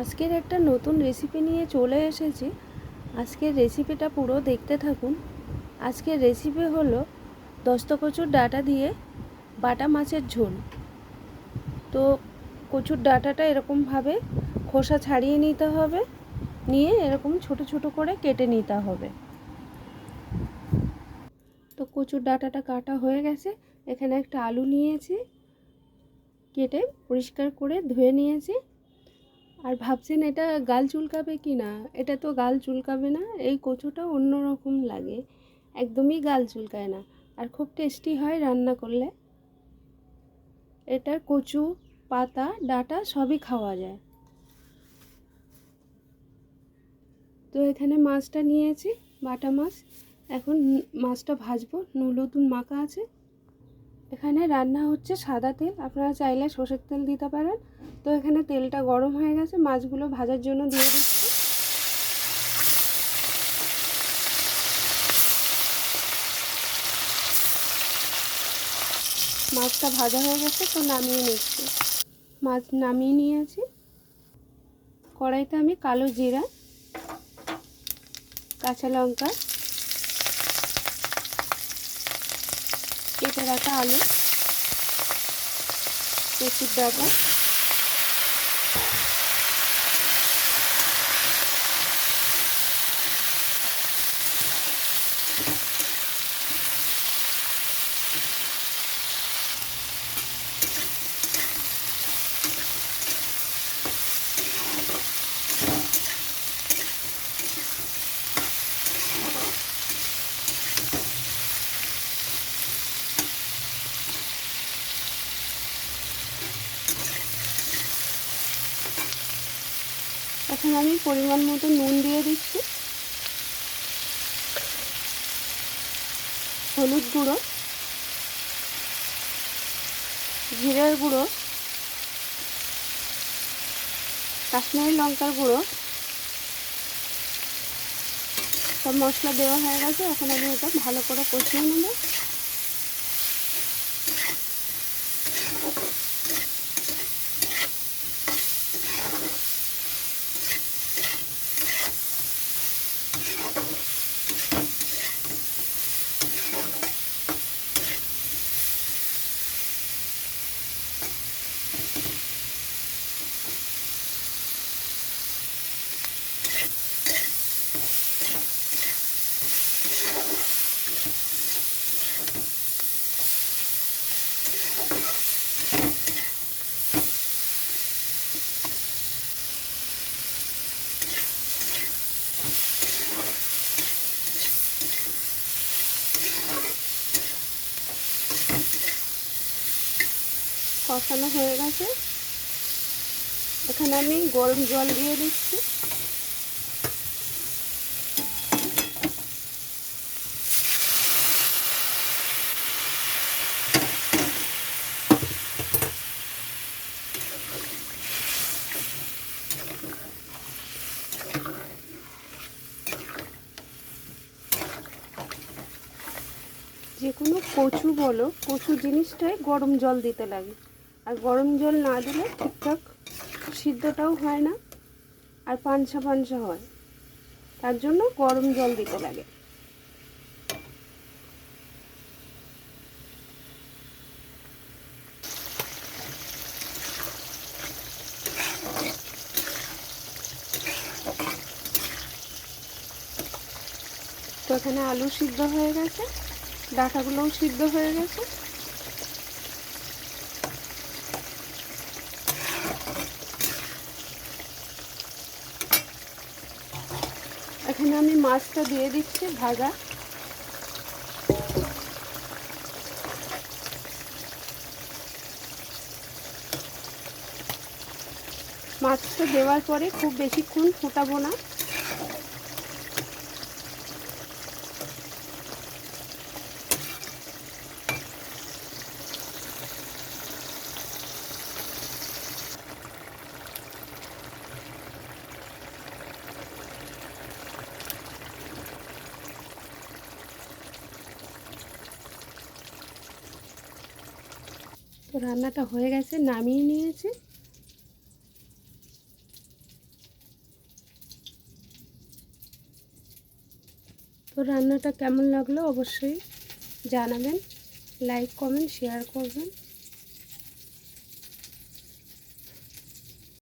আজকের একটা নতুন রেসিপি নিয়ে চলে এসেছি। আজকের রেসিপিটা পুরো দেখতে থাকুন। আজকের রেসিপি হলো দস্ত কচুর ডাটা দিয়ে বাটা মাছের ঝোল। তো কচুর ডাটাটা এরকমভাবে খোসা ছাড়িয়ে নিতে হবে, নিয়ে এরকম ছোট ছোট করে কেটে নিতে হবে। তো কচুর ডাটাটা কাটা হয়ে গেছে। এখানে একটা আলু নিয়েছি, কেটে পরিষ্কার করে ধুয়ে নিয়েছি। আর ভাবছেন এটা গাল চুলকাবে কি না? এটা তো গাল চুলকাবে না, এই কচুটা অন্যরকম লাগে। একদমই গাল চুলকায় না। আর খুব টেস্টি হয় রান্না করলে। এটা কচু, পাতা, ডাটা সবই খাওয়া যায়। তো এখানে মাছটা নিয়েছি, বাটা মাছ। এখন মাছটা ভাজবো। নলুতুন মাখা আছে। এখানে রান্না হচ্ছে সাদা তেল, আপনারা চাইলে সর্ষের তেল দিতে পারেন। তো এখানে তেলটা গরম হয়ে গেছে, মাছগুলো ভাজার জন্য দিয়ে দিচ্ছি। মাছটা ভাজা হয়ে গেছে, তো নামিয়ে নিচ্ছি। মাছ নামিয়ে নিয়েছি। কড়াইতে আমি কালো জিরা, কাঁচা লঙ্কা কেটে রাখা আলু প্রচুর ডাটা। এখন আমি পরিমাণ মতো নুন দিয়ে দিচ্ছি। হলুদ গুঁড়ো। জিরের গুঁড়ো। কাশ্মীরি লঙ্কার গুঁড়ো। সব মশলা দেওয়া হয়ে গেছে, এখন আমি এটা ভালো করে কষিয়ে নেব। কষানো হয়ে গেছে। এখানে আমি গরম জল দিয়ে দিচ্ছি। যে কোনো কচু বলো, কচু জিনিসটাই গরম জল দিতে লাগে। আর গরম জল না দিলে ঠিকঠাক সিদ্ধটাও হয় না, আর পানসা পানসা হয়। তার জন্য গরম জল দিতে লাগে। তো এখানে আলু সিদ্ধ হয়ে গেছে, ডাটাগুলোও সিদ্ধ হয়ে গেছে। এখানে আমি মাছটা দিয়ে দিচ্ছি ভাজা। মাছটা দেওয়ার পরে খুব বেশিক্ষণ ফুটাবো না। তো রান্নাটা হয়ে গেছে, নামিয়ে নিয়েছি। তো রান্নাটা কেমন লাগল অবশ্যই জানাবেন, লাইক, কমেন্ট, শেয়ার করবেন।